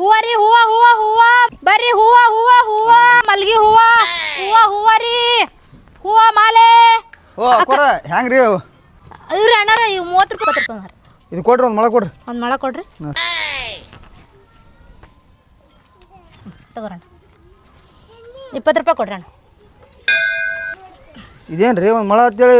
ಹೂವ ರೀ ಹೂವ ಹೂವ ಹೂವ ಬರ್ರಿ ಹೂವ ಹೂವ ಹೂವ ಮಲ್ಗಿ ಹೂವ ಹೂವ ಹೂವ ರೀ ಹೂವ ಮಾಲೆ ಓ ಹೆಂಗ್ರಿ ಅವು? ಇವ್ರಿ ಅಣ್ಣ ಇವ್ ಮೂವತ್ತು ರೂಪಾಯಿ ಮಾರಿ ಇದು ಕೊಡ್ರಿ ಒಂದು ಮೊಳ ಕೊಡ್ರಿ. ಒಂದು ಮಳ ಕೊಡ್ರಿ. ಹ್ಮ್. ತಗೋರಣ್ಣ. ಇಪ್ಪತ್ತು ರೂಪಾಯಿ ಕೊಡ್ರಿ ಅಣ್ಣ. ಇದೇನ್ರಿ ಒಂದು ಮೊಳ ಅಂತೇಳಿ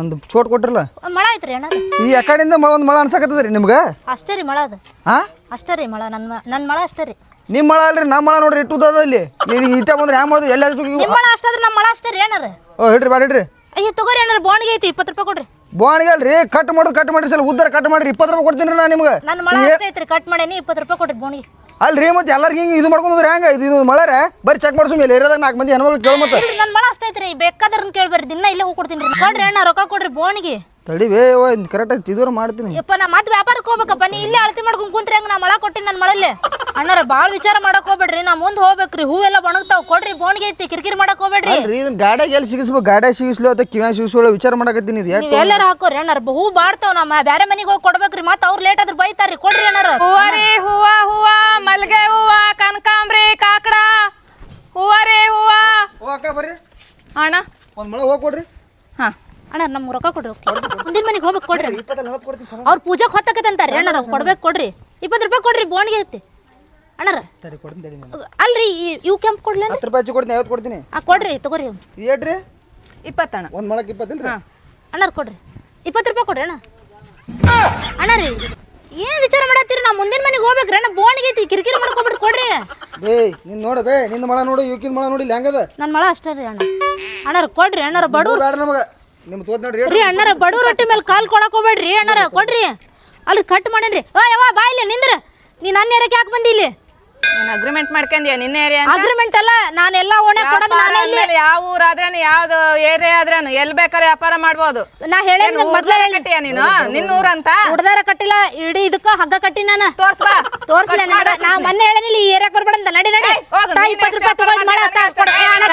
ಒಂದು ಚೋಟ್ ಕೊಟ್ರಲ್ಲ? ಒಂದು ಮಳ ಐತ್ರಿ ಅಣ್ಣ ಈ ಕಡೆಯಿಂದ ಮಳ ಒಂದು ಮಳೆ ಅನ್ಸಕತ್ತದ್ರಿ ನಿಮ್ಗೆ? ಅಷ್ಟೇ ರೀ ಮಳ ಅದು. ಹಾ ಅಷ್ಟೇ ರೀ ಮಳ ನನ್ನ ನನ್ನ ಮಳ ಅಷ್ಟೇ ರೀ. ನಿಮ್ಮ ಮಳ ಅಲ್ರಿ ನಮ್ಮ ಮಳೆ ನೋಡ್ರಿ ಇಟ್ಟುದ ಇಲ್ಲಿ. ನೀವು ಇಟ್ಟ ಬಂದ್ರೆ ಹ್ಯಾಂಗ ಮಾಡೋದು? ಎಲ್ಲ ನಿಮ್ಮ ಮಳ ಅಷ್ಟಾದ್ರೆ ನಮ್ಮ ಮಳ ಅಷ್ಟೇ ರೀ ಏನಾರ ಓ ಹಿಡ್ರಿ ಬಾಡಿ ಹಿಡ್ರಿ ಅಯ್ಯ ತಗೋರಿ ಏನಾರ ಬೋಣಿಗೆ ಐತಿ ಇಪ್ಪತ್ತು ರೂಪಾಯಿ ಕೊಡ್ರಿ. ಬೋಣಿಗೆ ಅಲ್ರಿ ಕಟ್ ಮಾಡೋದು ಕಟ್ ಮಾಡ್ರಿ ಸಲ ಉದ್ದಾರ ಕಟ್ ಮಾಡ್ರಿ ಇಪ್ಪತ್ತು ರೂಪಾಯಿ ಕೊಡ್ತೀನಿ ನಾ ನಿಮ್ಗೆ. ನನ್ನ ಮಳ ಅಷ್ಟೇ ಐತ್ರಿ ಕಟ್ ಮಾಡೇನಿ ಇಪ್ಪತ್ತು ರೂಪಾಯಿ ಕೊಡ್ರಿ ಬೋಣಿಗೆ. ಅಲ್ರಿ, ಮತ್ತೆ ಎಲ್ಲರಿಗೆ ಹಿಂಗೆ ಇದು ಮಾಡ್ಕೊಂಡ್ರೆ ಹೆಂಗ? ಇದು ಇದು ಮಳೆ ಬರೀ ಚೆಕ್ ಮಾಡಿಸು ಮೇಲೆ ಏರಿಯಾದಾಗ ನಾಲ್ಕು ಮಂದಿ ಹೆಣ್ಮಕ್ಳು ಇಲ್ರಿ ನನ್ನ ಮಳೆ ಅಷ್ಟೈತ್ರಿ ಬೇಕಾದ್ರನ್ನ ಕೇಳ್ಬರ್ರಿ ದಿನ ಇಲ್ಲೇ ಹೋಗಿ ಕೊಡ್ತೀನಿ ರೀ. ಕೊಡ್ರಿ ಅಣ್ಣ, ರೊಕ್ಕ ಕೊಡ್ರಿ ಬೋಣಿಗೆ ತಡಿ ಬೇ ಓ ಕರೆಕ್ಟಾಗಿ ಇದೂರ ಮಾಡ್ತೀನಿ. ಯಪ್ಪ ನಾ ಮತ್ತೆ ವ್ಯಾಪಾರಕ್ಕೆ ಹೋಗ್ಬೇಕಪ್ಪ ನೀ ಇಲ್ಲೇ ಅಳತಿ ಮಾಡ್ಕೊಂಡು ಕುಂತ್ರಿ ಹಂಗ ನಾ ಮಳ ಕೊಟ್ಟಿನಿ ನನ್ನ ಮಳಲ್ಲಿ? ಅಣ್ಣಾರ ಭಾಳ ವಿಚಾರ ಮಾಡಕ್ ಹೋಗ್ಬೇಡ್ರಿ ನಾ ಮುಂದೆ ಹೋಗ್ಬೇಕ್ರಿ ಹೂವೆಲ್ಲ ಒಣಗ್ತಾವ ಕೊಡ್ರಿ ಬೋಣಿಗೆ ಐತಿ ಕಿರಿಕಿರಿ ಮಾಡಕ್ ಹೋಗ್ಬೇಡ್ರಿ. ಅಲ್ರಿ ಇದನ್ನ ಗಾಡಿಗೆ ಎಲ್ಲಿ ಸಿಗಿಸ್ಬೇಕು? ಗಾಡಿಯಾಗ ಸಿಗಿಸ್ಲು ಅಥವಾ ಕಿವ್ಯಾಗ ಸಿಗಿಸ್ಲು ವಿಚಾರ ಮಾಡಕತ್ತೀನಿ ಇದು ಯಾಕೆ ನೀವ್ ಎಲ್ಲಾರ ಹಾಕೋರಿ ಅಣ್ಣಾರ ಹೂ ಬಾಡ್ತಾವ ನಮ್ಮ ಬ್ಯಾರೆ ಮನೆಗೆ ಹೋಗಿ ಕೊಡ್ಬೇಕ್ರಿ ಮತ್ತೆ ಅವ್ರು ಲೇಟ್ ಆದ್ರೆ ಬೈತಾರ್ರಿ ಕೊಡ್ರಿ ಅಣ್ಣಾರ. ಹೂವ ರೀ ಹೂವ ಹೂವ ಮಲ್ಗೆ ಹೂವ ಕನಕಾಂಬ್ರಿ ಕಾಕಡ. ಹೂವ ರೀ ಹೂವ. ಓ ಅಕ್ಕ ಬರ್ರಿ. ಅಣ್ಣ. ಒಂದು ಮಳೆ ಹೋಗಿ ಕೊಡ್ರಿ. ಹಾ. ಅಣ್ಣ ನಮ್ಗೆ ರೊಕ್ಕ ಕೊಡ್ರಿ ಮುಂದಿನ ಮನೆಗೆ ಹೋಗ್ಬೇಕು ಕೊಡ್ರಿ ಅವ್ರ ಪೂಜೆಗೆ ಹೊತ್ತಕತ್ತಂತಾರ್ರಿ ಅಣ್ಣಾರ ಕೊಡ್ಬೇಕು ಕೊಡ್ರಿ. ಇಪ್ಪತ್ತು ರೂಪಾಯಿ ಕೊಡ್ರಿ ಬೋಣಿಗೆ ಐತಿ. ಅಣ್ಣಾರ ತರಿ ಕೊಡ್ತೀನಿ ತಡಿ ಅಲ್ರಿ ಈ- ಇವ್ ಕೆಂಪು ಕೊಡ್ಲೇನ್ರಿ ಹತ್ತು ರೂಪಾಯಿ ಹೆಚ್ಚು ಕೊಡ್ತೀನಿ ಐವತ್ತು ಕೊಡ್ತೀನಿ. ಆ ಕೊಡ್ರಿ ತಗೋರಿ ಏಡ್ರಿ ಏಟ್ರಿ? ಇಪ್ಪತ್ತಣ್ಣ. ಒಂದು ಮೊಳಕ್ಕೆ ಇಪ್ಪತ್ತಿಲ್ಲ ರೀ ಅಣ್ಣಾರ ಕೊಡ್ರಿ. ಇಪ್ಪತ್ತು ರೂಪಾಯಿ ಕೊಡ್ರಿ ಅಣ್ಣ. ಅಣ್ಣ ರೀ ಏನ್ ವಿಚಾರ ಮಾಡತ್ತೀರಿ? ನಾ ಮುಂದಿನ ಮನೆಗೆ ಹೋಗ್ಬೇಕ್ರಿ ಅಣ್ಣ ಬೋಣಿಗೆ ಐತಿ ಕಿರಿಕಿರಿ ಮಾಡ್ಕೊಬಿಟ್ಟು ಕೊಡ್ರಿ. ಬೇ ನಿನ್ನ ನೋಡ ಬೇ ನಿನ್ನ ಮಳ ನೋಡು ಇವಕ್ಕಿನ ಮಳ ನೋಡಿ ಇಲ್ಲಿ ಹೆಂಗದ? ನನ್ನ ಮಳ ಅಷ್ಟೇ ರೀ ಅಣ್ಣ. ಅಣ್ಣಾರ ಕೊಡ್ರಿ ಅಣ್ಣಾರ ಬಡವ್ರು. ಬೇಡ ನಮಗೆ. ತೋದ್ ನೋಡ್ರಿ ರೀ ಅಣ್ಣಾರ ಬಡವ್ರ ರೊಟ್ಟಿ ಮೇಲೆ ಕಾಲ್ ಕೊಡಕ್ ಹೋಗ್ಬೇಡ್ರಿ ಅಣ್ಣಾರ ಕೊಡ್ರಿ. ಅಲ್ಲಿ ಕಟ್ ಮಾಡೇನ್ರಿ. ವಾ ಯವ್ವ ಬಾ ಇಲ್ಲಿ ನಿಂದ್ರ. ನೀ ಅನ್ನ ಏರಿಯಾಕ್ಕೆ ಯಾಕೆ ಬಂದಿ ಇಲ್ಲಿ? ನೀನು ಅಗ್ರಿಮೆಂಟ್ ಮಾಡ್ಕೊಂಡ್ಯಾ ನಿನ್ನ ಏರಿಯಾ ಅಗ್ರಿಮೆಂಟ್ ಅಲ್ಲ ನಾನೆಲ್ಲ ಓಣೆ ಕೊಡೋದು ನಾನೇ ಇಲ್ಲಿ. ಯಾವ ಊರಾದ್ರೇನು ಯಾವ್ದು ಏರಿಯಾ ಆದ್ರೇನು ಎಲ್ಲಿ ಬೇಕಾದ್ರೆ ವ್ಯಾಪಾರ ಮಾಡ್ಬೋದು. ನಾ ಹೇಳೇನಿ ಏನ್ ಮೊದ್ಲ ಊರ್ನಲ್ಲೇ ಕಟ್ಟಿಯಾ ನೀನು? ನಿನ್ನ ಊರಂತ ಹುಡ್ದಾರ ಕಟ್ಟಿಲ್ಲ ಇಡೀ ಇದಕ್ಕ ಹಗ್ಗ ಕಟ್ಟಿ ನಾನು. ತೋರ್ಸ್ಬಾ ತೋರ್ಸ್ಲೆ ನಾ ಮೊನ್ನೆ ಹೇಳೇನಿಲ್ಲ ಈ ಏರಿಯಾಕ್ ಬರ್ಬೇಡ ಅಂತ. ನಡಿ ನಡಿ. ಇಪ್ಪತ್ತು ರೂಪಾಯಿ ತಗೊಂಡ್ ಮಾಡ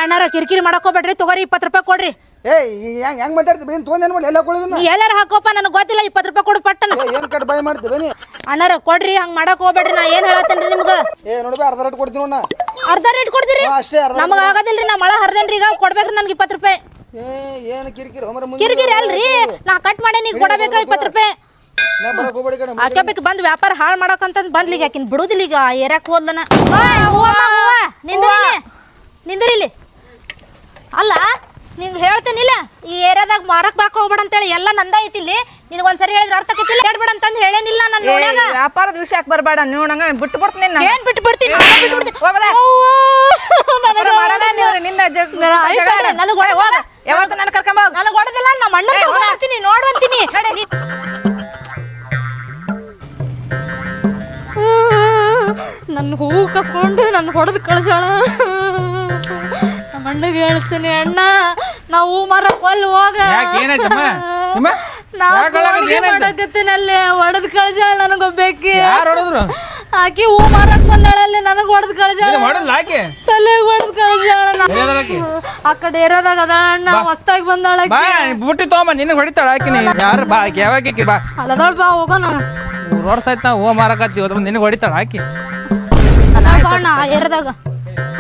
ಅಣ್ಣಾರ ಕಿರಿಕಿರಿ ಮಾಡಕ್ ಹೋಗ್ಬೇಡ್ರಿ ತಗೋರಿ ಇಪ್ಪತ್ತು ರೂಪಾಯಿ ಕೊಡ್ರಿ. ಏಯ್ ಹೆಂಗ್ ಹೆಂಗ್ ಮಾತಾಡ್ತಿ? ಬೇನ್ ತೊಂದೇನು ಮಾಡಿ ಎಲ್ಲ ಕೊಡೋದನ್ನ? ನೀ ಎಲ್ಲಾರ ಹಾಕೋಪ್ಪ ನನಗೆ ಗೊತ್ತಿಲ್ಲ ಇಪ್ಪತ್ತು ರೂಪಾಯಿ ಕೊಡು ಪಟ್ಟನ. ಏ ಏನು ಕಟ್ ಬಾಯ್ ಮಾಡ್ತೀವಿ ಬೇನಿ ಅಣ್ಣಾರ ಕೊಡ್ರಿ ಹಂಗ್ ಮಾಡಕ್ ಹೋಗ್ಬೇಡ್ರಿ ನಾ ಏನ್ ಹೇಳತ್ತೇನ್ರಿ ನಿಮ್ಗ? ಏ ನೋಡ್ಬೇ ಅರ್ಧ ರೇಟ್ ಕೊಡ್ತೀನಿ ನೋಡ ಅರ್ಧ ರೇಟ್ ಕೊಡ್ತೀರಿ? ಹಾ, ಅಷ್ಟೇ ಅರ್ಧ ನಮಗ ಆಗೋದಿಲ್ರಿ ನಾ ಮಳ ಹರ್ದೇನ್ರಿ ಈಗ ಕೊಡ್ಬೇಕ್ರಿ ನನ್ಗೆ ಇಪ್ಪತ್ತು ರೂಪಾಯಿ. ಏ ಏನು ಕಿರಿಕಿರಿ ಒಮ್ಮರೆ ಮುಂದೆ ಕಿರಿಕಿರಿ ಅಲ್ರಿ ನಾ ಕಟ್ ಮಾಡಿ ನೀ ಕೊಡಬೇಕ ಇಪ್ಪತ್ತು ರೂಪಾಯಿ? ನಾ ಬರಕ್ ಹೋಗ್ಬೇಡಿ ಬಂದ್ ವ್ಯಾಪಾರ ಹಾಳು ಮಾಡಕಂತಂದ್ ಈಗ ಆಕಿನ್ ಬಿಡುದಿಲ್ಲ ಈಗ ಏರ್ಯಾಕ್ ಹೋದ್ಲನ. ನಿಂದ್ರಿಲಿ ನಿಂದ್ರಿಲಿ ಅಲ್ಲ ನಿಂಗೆ ಹೇಳ್ತೇನಿಲ್ಲ ಈ ಏರಿಯಾದಾಗ ಮಾರಕ್ ಬರಕ್ ಹೋಗ್ಬೇಡ ಅಂತೇಳಿ ಎಲ್ಲ ನಂದ ಐತಿ ಇಲ್ಲಿ ನಿನಗೆ ಒಂದ್ಸರಿ ಹೇಳಿದ್ರೆ ಅರ್ಥ ಆಕೈತಿಲ್ಲ ಹೇಳ್ಬೇಡ ಅಂತಂದ್ ಹೇಳೇನಿಲ್ಲ ನನ್ನ ಏ, ನೋಡ್ಯಾಗ ವ್ಯಾಪಾರದ ವಿಷಯಕ್ಕೆ ಬರಬೇಡ ನೀವು ನಂಗೆ ಬಿಟ್ಟು ಬಿಡ್ತೀನಿ ನಿನ್ನ. ಏನ್ ಬಿಟ್ಟು ಬಿಡ್ತೀನಿ ನಾನೇ ಬಿಟ್ಟು ಬಿಡ್ತೀನಿ. ಹೋಗ್ಬಾ. ಅವ್ವ, ನನಗೆ ಮಾಡೋದೇ ಹೊಡೆದಿಲ್ಲ. ನಿನ್ನ ಜಗ್- ನಾನು ಆಯ್ತು ಜಗಳ. ಕಣೆ, ನನಗೆ ಹೋಗ. ಯಾವತ್ತು ನನ್ನ ಕರ್ಕೊಂಡ್ ಹೋಗ್. ನನಗೆ ಹೊಡೆದಿಲ್ಲ ನಮ್ಮ ಅಣ್ಣ ಕರ್ಕೊಂಡು ಬರ್ತೀನಿ ನೋಡ್ವಂತೀನಿ ನನ್ನ ಹೂ ಕಸ್ಕೊಂಡು ನನ್ನ ಹೊಡೆದು ಕಳ್ಸೋಣ ಅಣ್ಣಗೆ ಹೇಳ್ತೀನಿ ಅಣ್ಣ. ನಾವು ಹೂ ಕೊಲ್ ಹೋಗ? ಮಾಡಕತ್ತೀನಲ್ಲಿ ಹೊಡೆದು ಕಳ್ಸಾಳ ಯಾರು ಹೊಡೆದ್ರು? ಆಕಿ ಹೂ ಮಾರಕ್ ಬಂದಾಳಲ್ಲಿ ನನಗೆ ಹೊಡೆದು ಕಳ್ಸಾಳ ತಲೆ ಹೊಡೆದು ಕಳ್ಸಾಳ? ಆ ಕಡೆ ಇರೋದಾಗ ಅದ ಅಣ್ಣ ಹೊಸ್ತಾಗಿ ಬಂದಾಳ ಬುಟ್ಟಿ ತಗೊಂಬ ನಿನ್ನ ಹೊಡಿತಾಳ ಆಕಿನ ಯಾರು ಬಾ ಯಾವಾಗ ಬಾ? ಅಲ್ಲದೊಳ್ ಬಾ ಹೋಗೋಣ. ರೋಡ್ ನಾವು ಹೂ ಮಾರಕತ್ತಿ ನಿನಗೆ ಹೊಡಿತಾಳ ಆಕಿ. ಅಣ್ಣ ಏರದಾಗ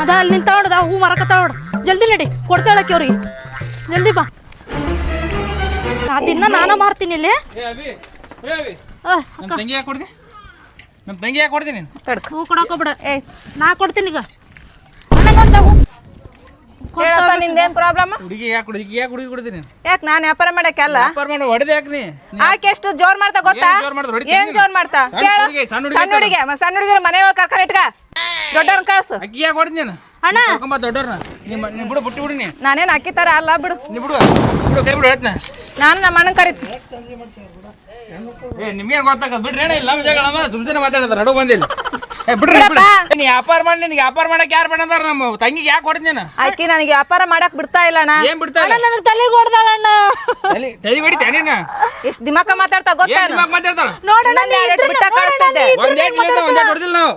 ಅದ ಅಲ್ಲಿ ನಿಂತಾವಡ್ದ ಹೂ ಮಾರಕತ್ತಾಳ ನೋಡು. ಜಲ್ದಿ ನಡಿ ಕೊಡ್ತಾಳಕ್ಕೆ ಅವ್ರಿಗೆ. ಜಲ್ದಿ ಬಾ. ನಾ ದಿನ ನಾನ ಮಾರ್ತೀನಿ ಇಲ್ಲಿ. ತಂಗಿ ಯಾಕೆ ಕೊಡ್ತಿ ನಮ್ಮ ತಂಗಿ ಯಾಕೆ ಕೊಡ್ತೀನಿ ನೀನು? ಹೂ ಕೊಡಕ್ ಬಿಡ ಏ ನಾ ಕೊಡ್ತೀನಿ ಈಗ. ನೋಡ್ದ ಹೂ? ಹೇಳಪ್ಪ ನಿಂದೇನ್ ಪ್ರಾಬ್ಲಮ್ ಹುಡುಗಿ ಯಾಕೆ ಹುಡುಗಿ ಯಾಕೆ ಹುಡುಗಿ ಕೊಡ್ತೀನಿ ನೀನು? ಯಾಕೆ ನಾನು ವ್ಯಾಪಾರ ಮಾಡಕ್ಕೆಲ್ಲ ವ್ಯಾಪಾರ ಮಾಡಿ ಹೊಡೆದು ಯಾಕೆ ನೀ? ಆಕೆ ಎಷ್ಟು ಜೋರ್ ಮಾಡ್ತಾ ಗೊತ್ತಾ? ಏನ್ ಜೋರ್ ಮಾಡ್ತಾ? ಹೊಡಿತೀನಿ ಏನ್ ಜೋರ್ ಮಾಡ್ತಾ? ಸಣ್ಣ ಕೇಳು. ಹುಡ್ಗಿ, ಸಣ್ಣ ಹುಡ್ಗಿ ಸಣ್ಣ ಹುಡುಗಿ ಮತ್ತ್ ಸಣ್ಣ ಹುಡುಗಿರ ಮನೆ ಒಳಗೆ ಕರ್ಕೊಂಡು ಇಟ್ಕ. ದೊಡ್ಡವ್ರನ್ನ ಕಳ್ಸು. ಅಕ್ಕಿ ಯಾಕೆ ಹೊಡ್ತೀನಿ ನೀನು? ಅಣ್ಣ. ಕರ್ಕೊಂಬ ದೊಡ್ಡವ್ರನ್ನ ನಿಮ್ಮ ನೀ ಬಿಡು ಬಿಟ್ಟು ಬಿಡು ನೀ. ನಾನೇನ್ ಅಕ್ಕಿ ತರ ಅಲ್ಲ ಬಿಡು. ನೀ ಬಿಡು ಬಿಡು ಕೈ ಬಿಡು ಹೇಳ್ತೀನಿ. ನಾನು ನಮ್ಮ ಅಣ್ಣನ್ ಕರಿತೀನಿ. ಏ ನಿಮ್ಗೇನ್ ಗೊತ್ತಾಗದ? ಬಿಡ್ರಿ ಅಣ್ಣ ಇಲ್ಲ ಜಗಳಮ್ಮ ಸುಮ್ಮನೆ ನಡು ಬಂದಿಲ್ಲ. ಏ ಬಿಡ್ರಿ ಬಿಡಪ್ಪ. ನೀ ವ್ಯಾಪಾರ ಮಾಡಿ ನಿನಗೆ ವ್ಯಾಪಾರ ಮಾಡಕ್ ಯಾರು ಬೇಡಂದಾರ ನಮ್ಮ ತಂಗಿಗೆ ಯಾಕೆ ಹೊಡೆದ್ ನೀನು? ಆಕಿ ನನಗೆ ವ್ಯಾಪಾರ ಮಾಡಕ್ ಬಿಡ್ತಾ ಇಲ್ಲ ಅಣ್ಣ. ಏನ್ ಬಿಡ್ತಾ ಇಲ್ಲ? ನನಗೆ ತಲೆಗೆ ಹೊಡೆದಾಳಣ್ಣ ತಲೆ ತಲೆ ಹೊಡಿತಾ ನೀನು? ಎಷ್ಟು ದಿಮಾಕ ಮಾತಾಡ್ತಾ ಗೊತ್ತಾ ಏನ್ ದಿಮಾಕ್ ಮಾತಾಡ್ತಾಳ? ನೋಡೋಣ ನೀ ಎರಡು ಬಿಟ್ಟ ಕಳಿಸ್ತಿದ್ದೆ ಒಂದೇ ಇಲ್ಲ ಒಂದ್ ಹೊಡೆದಿಲ್ಲ ನಾವು.